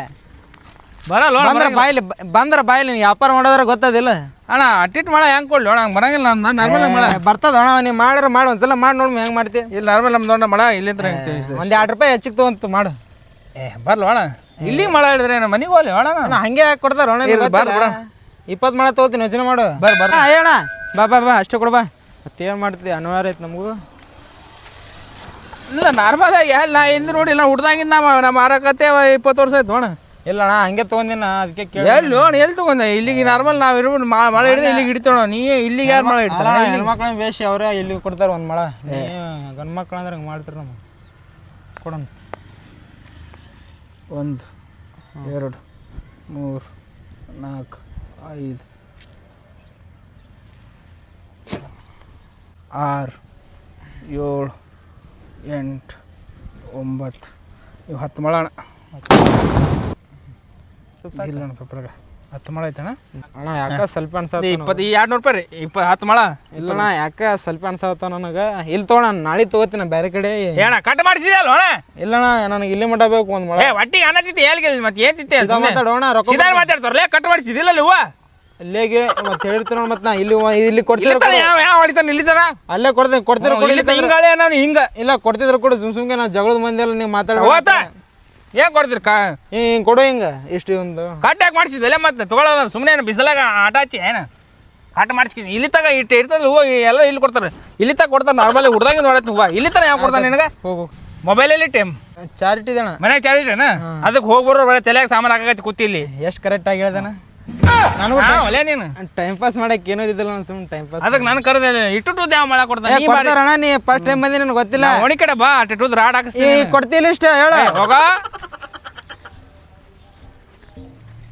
ಬರಲ್ಲ ಬಂದ್ರ ಬಾಯ್ಲಿ ಬಂದ್ರ ಬಾಯ್ಲಿ ನೀನು ವ್ಯಾಪಾರ ಮಾಡೋದ್ರ ಗೊತ್ತದಿಲ್ಲ. ಅಣ್ಣ ಅಟ್ಟಿಟ್ ಮಳೆ ಹೆಂಗ್ ಕೊಡ್ಲಿ? ಅಣ್ಣ ಹಂಗೆ ಬರಂಗಿಲ್ಲ ನಮ್ಮ ನಾರ್ಮಲ್ ಮಳೆ. ಬರ್ತದ ಅಣ್ಣ ನೀವು ಮಾಡಿದ್ರೆ ಮಾಡಿ ಒಂದ್ಸಲ ಮಾಡಿ ನೋಡಿ ಹೆಂಗ್ ಮಾಡ್ತಿ. ಇಲ್ಲಿ ನಾರ್ಮಲ್ ನಮ್ಮ ದೊಡ್ಡ ಮಳೆ ಇಲ್ಲಿ ಒಂದು ಎರಡು ರೂಪಾಯಿ ಹೆಚ್ಚಿಗೆ ತಗೊಂತು ಮಾಡು. ಏ ಬರ್ಲ ಅಣ್ಣ. ಇಲ್ಲಿ ಮಳೆ ಹೇಳಿದ್ರೆ ಮನೆಗೆ ಹೋಗ್ಲಿ ಅಣ್ಣ? ಹಂಗೆ ಕೊಡ್ತಾರ ಅಣ್ಣ ಬರ್ಲ ಬರ್ರಿ ಬಿಡು. ಇಪ್ಪತ್ತು ಮಾಡ ತಗೋತೀನಿ ಯೋಚನೆ ಮಾಡು. ಬರ್ ಬರ್. ಹೇಳ. ಬಾ ಬಾ ಬಾ ಅಷ್ಟೇ ಕೊಡು ಬಾ. ಮತ್ತೇನು ಮಾಡ್ತಿದ್ದೆ ಅನಿವಾರ್ಯ ಐತೆ ನಮಗೂ. ಇಲ್ಲ ನಾರ್ಮಲ್ ಎಲ್ಲ ನಾ ಹಿಂದೆ ನೋಡಿ ನಾ ಹುಡ್ದಾಗಿಂದ ನಮ್ಮ ನಮ್ಮ ಮಾರಕತ್ತೆ ಇಪ್ಪತ್ತು ವರ್ಷ ಆಯ್ತು ಅಣ್ಣ ಇಲ್ಲ ಅಣ್ಣ ಹಂಗೆ ತೊಗೊಂದಿನ ಅದಕ್ಕೆ ಕೇಳಿ ಎಲ್ಲಿ ಅಣ್ಣ ಎಲ್ಲಿ ತಗೊಂಡೆ ಇಲ್ಲಿಗೆ ನಾರ್ಮಲ್ ನಾವು ಇರ್ಬಿಟ್ಟು ಮಳೆ ಹಿಡಿದು ಇಲ್ಲಿಗೆ ಹಿಡಿತೋಣ ನೀ ಇಲ್ಲಿಗೆ ಯಾರು ಮಳೆ ಹಿಡ್ತಾರ? ಹೆಣ್ಮಕ್ಳನ್ನ ಬೇಸಿ ಅವರೇ ಇಲ್ಲಿ ಕೊಡ್ತಾರೆ ಒಂದು ಮಳ. ಗಂಡು ಮಕ್ಳು ಅಂದ್ರೆ ಹಂಗೆ ಮಾಡ್ತಾರೆ ನಮ್ಮ ಕೊಡೋಣ. ಒಂದು ಎರಡು ಮೂರು ನಾಲ್ಕು. ಐದು. ಆರು. ಏಳು. ಎಂಟು. ಒಂಬತ್ತು. ಇವು ಹತ್ತು ಮಳಣ ಇಲ್ಲ ಪಪ್ರಗ ಹತ್ತು ಮಳ ಐತಣ್ಣ ಅಣ್ಣ ಯಾಕೆ ಸ್ವಲ್ಪ ಅನ್ಸತ್ತ ಇಪ್ಪತ್ತು ಎರಡು ನೂರು ರೂಪಾಯಿ ರೀ ಇಪ್ಪ ಹತ್ತು ಮಳ. ಇಲ್ಲಣ್ಣ ಯಾಕೆ ಸ್ವಲ್ಪ ಅನ್ಸತ್ತ ನನಗೆ? ಇಲ್ಲಿ ತೊಗೊಳ ನಾಳೆ ತೊಗೋತೀನಿ ಬೇರೆ ಕಡೆ. ಏಣ ಕಟ್ ಮಾಡಿಸಿದಲ್ಲ ಅಣ್ಣ? ಇಲ್ಲಣ್ಣ ನನಗೆ ಇಲ್ಲಿ ಮಟ ಬೇಕು ಒಂದು ಮಳ. ಏ ಒಟ್ಟಿಗೆ ಅನ್ನತಿತ್ತೆ ಎಲ್ಲಿ ಮತ್ತೆ? ಏತಿತ್ತೆ ತಿತ್ತೆ ಮಾತಾಡೋಣ, ರೊಕ್ಕ ಸಿದಾರ್ ಮಾತಾಡ್ತಾರಲ್ಲ ಕಟ್ ಮಾಡಿಸಿದಿಲ್ಲ ಹೂವ? ಅಲ್ಲೇಗೆ ಮತ್ತೆ ಹೇಳ್ತೀನಿ ಮತ್ತೆ ನಾ ಇಲ್ಲಿ ಇಲ್ಲಿ ಕೊಡ್ತೀನಿ ಯಾವ ಯಾವ ಹೊಡಿತಾನೆ ಇಲ್ಲಿತಾನ ಅಲ್ಲೇ ಕೊಡ್ತೀನಿ ಕೊಡ್ತಿದ್ರು ಕೊಡಿ ಇಲ್ಲಿ ಹಿಂಗಾಳೆ ನಾನು ಹಿಂಗ. ಇಲ್ಲ ಕೊಡ್ತಿದ್ರು ಕೂಡ ಸುಮ್ ಸುಮ್ಗೆ ನಾನು ಜಗಳದ ಮಂದಿ ಎಲ್ಲ ನೀವು ಮಾತಾಡ ಹೋತ. ಏನ್ ಕೊಡ್ತೀರಿ ಕಾ ಹಿಂಗೆ ಕೊಡು ಹಿಂಗೆ. ಇಷ್ಟು ಒಂದು. ಕಟ್ ಯಾಕೆ ಮಾಡಿಸಿದಲ್ಲ ಮತ್ತೆ? ತಗೊಳ್ಳಲ್ಲ ಸುಮ್ಮನೆ ಏನು ಬಿಸಿಲಾಗ ಆಟ ಹಚ್ಚಿ ಏನ? ಕಟ್ ಮಾಡಿಸ್ಕಿ. ಇಲ್ಲಿ ತಗ ಇಟ್ಟು ಇರ್ತದೆ ಹೂವು ಎಲ್ಲ ಇಲ್ಲಿ ಕೊಡ್ತಾರೆ. ಇಲ್ಲಿ ತಗ ಕೊಡ್ತಾರೆ ನಾರ್ಮಲ್ ಹುಡ್ದಂಗೆ ನೋಡತ್ತೆ ಹೂವು. ಇಲ್ಲಿ ತರ ಯಾವ ಕೊಡ್ತಾನೆ ನಿನಗೆ? ಹೋಗು. ಮೊಬೈಲಲ್ಲಿ ಟೈಮ್ ಚಾರಿಟಿ ಅಣ್ಣ ಮನೆಗೆ ಚಾರ್ಜ್ ಅದಕ್ಕೆ ಹೋಗಿ ಬರೋ ಬರೋ ತಲೆಯಾಗ ಸಾಮಾನು ಹಾಕಿ ಕೂತಿ ಇಲ್ಲಿ. ಎಷ್ಟು ಕರೆಕ್ಟಾಗಿ ಹೇಳ್ದೇನ ನಾನು ಒಲೆ ನೀನು. ಟೈಮ್ ಪಾಸ್ ಮಾಡಕ್ ಏನೋ ಇದ್ದಿಲ್ಲ ನಾನು ಸುಮ್ಮನೆ ಟೈಮ್ ಪಾಸ್ ಅದಕ್ಕೆ ನಾನು ಕರೆದ ಇಟ್ಟು ಯಾವ ಮಾಡಕ್ ಕೊಡ್ತಾನೆ. ನೀ ಬಾರಿ ಅಣ್ಣ ನೀ ಫಸ್ಟ್ ಟೈಮ್ ಬಂದಿ ನನಗೆ ಗೊತ್ತಿಲ್ಲ. ಒಣಿ ಕಡೆ ಬಾ ಅಟ್ಟಿಟ್ಟು ರಾಡ್ ಈ ಹಾಕಿಸ್ತೀನಿ ಕೊಡ್ತಿಲ್ಲ ಇಷ್ಟ ಹೇಳ. ಹೋಗ.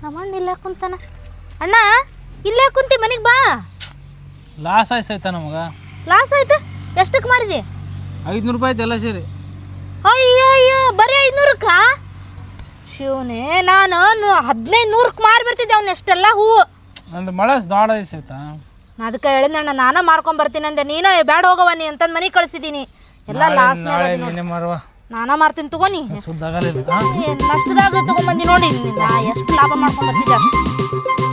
ನಮ್ಮಣ್ಣ ಇಲ್ಲ ಕುಂತಾನ. ಅಣ್ಣ ಇಲ್ಲೇ ಕುಂತಿ ಮನೆಗೆ ಬಾ. ಲಾಸ್ ಆಯ್ತು ನಮಗ. ಲಾಸ್ ಆಯ್ತು. ಎಷ್ಟಕ್ಕೆ ಮಾಡಿದಿ? ಐದ್ನೂರು ರೂಪಾಯಿ ಆಯ್ತು ಎಲ್ಲ ಸೇರಿ. ಅಯ್ಯೋ ಅಯ್ಯೋ ಬರೀ ಐದ್ನೂರಕ್ಕ? ಶಿವನೇ ನಾನು ಹದಿನೈದು ನೂರಕ್ಕೆ ಮಾರಿ ಬರ್ತಿದ್ದೆ ಅವ್ನ ಎಷ್ಟೆಲ್ಲ ಹೂವು. ನಂದು ಮಳೆ ದಾಡ ಸಿಗ್ತಾ ನಾ ಅದಕ್ಕೆ ಹೇಳಿದ್ನಣ್ಣ ನಾನ ಮಾರ್ಕೊಂಡ್ ಬರ್ತೀನಿ ಅಂದೆ. ನೀನ ಬ್ಯಾಡ ಹೋಗವ ನೀ ಅಂತಂದ್ ಮನೆಗೆ ಕಳಿಸಿದೀನಿ. ಎಲ್ಲ ಲಾಸ್ ಮಾರುವ. ನಾನ ಮಾರ್ತೀನಿ ತಗೋನಿ? ನಷ್ಟದಾಗ ತಗೊಂಬಂದಿ ನೋಡಿ. ಎಷ್ಟು ಲಾಭ ಮಾಡ್ಕೊಂಡ್ ಬರ್ತಿದ್ದೆ ಅಷ್ಟು.